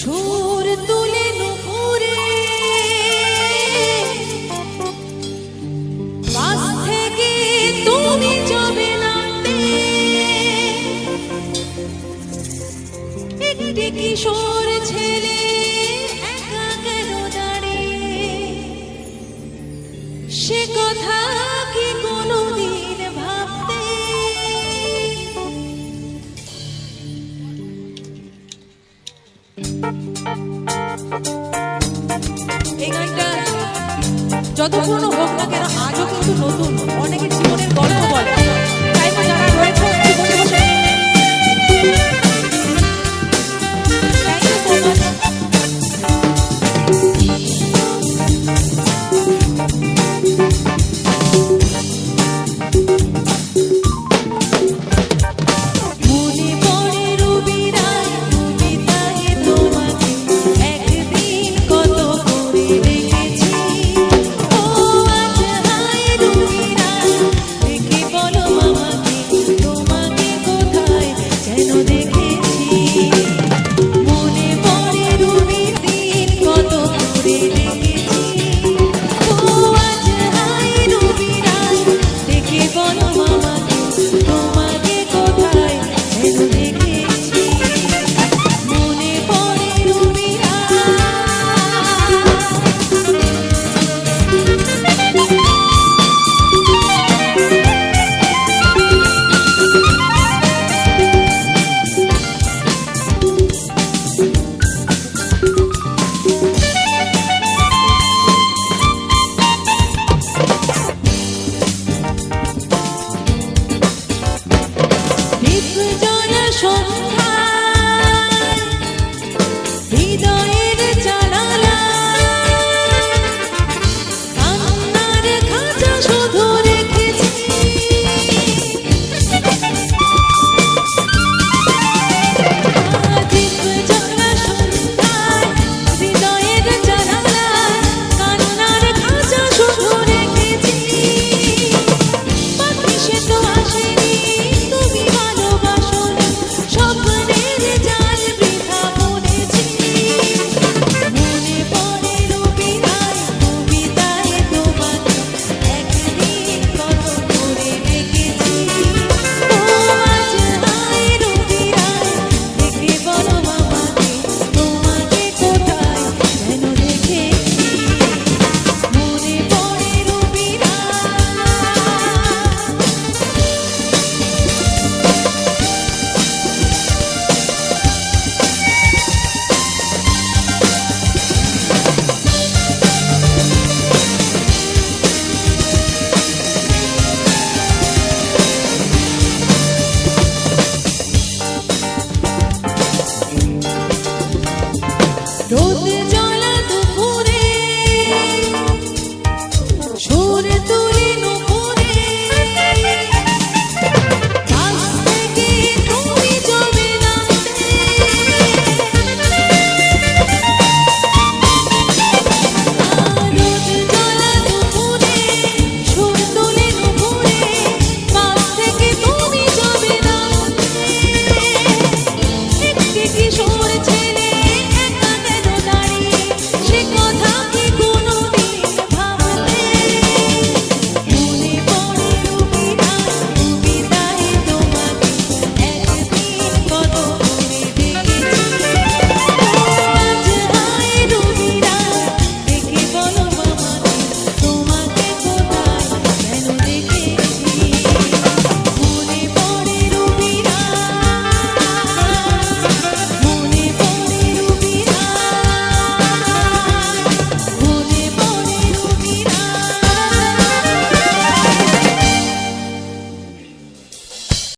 সুর তুলে যতক্ষণ হোক না কেন আজও কিন্তু নতুন। অনেকের জীবনের গল্প 你的。